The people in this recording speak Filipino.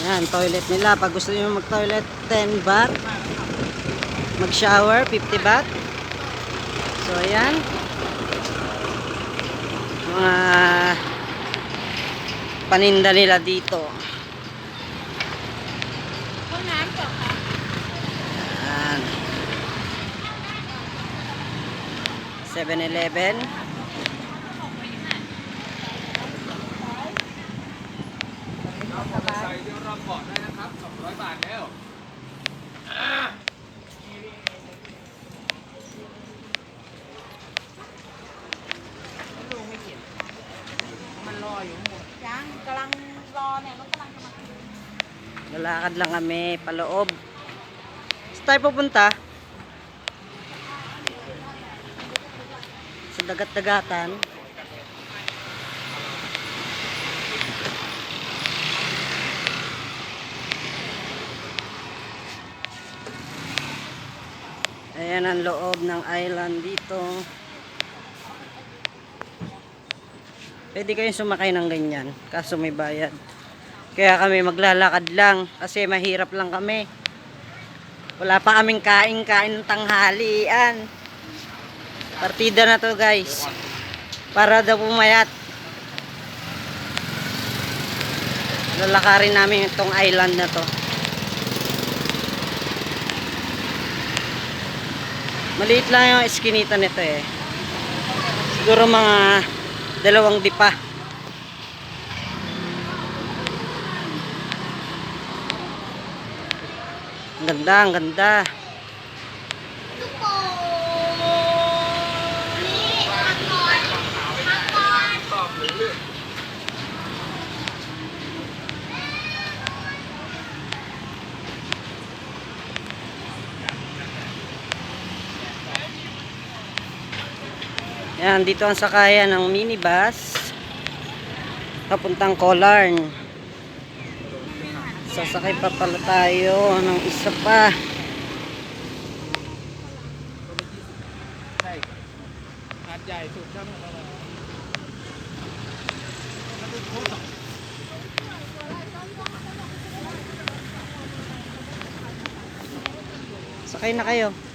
Yan, toilet nila. Pag gusto niyo mag-toilet, 10 baht. Mag-shower, 50 baht. So, ayan. Mga paninda nila dito. Yan. 7-Eleven. Yan, kalang rò này nó kalang ka Lalakad lang kami paloob. Saan tayo pupunta? Sa dagat-dagatan. Ayan ang loob ng island dito. Pwede kayong sumakay ng ganyan, kaso may bayad. Kaya kami maglalakad lang kasi mahirap lang kami. Wala pa kaming kain-kain ng tanghalian. Partida na to guys. Para daw pumayat. Lalakarin namin itong island na to. Maliit lang yung eskinita nito eh. Siguro mga dalawang dipa. Ang ganda, ang ganda. Yan, dito ang sakayan ng minibus. Papuntang Colarn. Sasakay pa pala tayo ng isa pa. Sakay na kayo.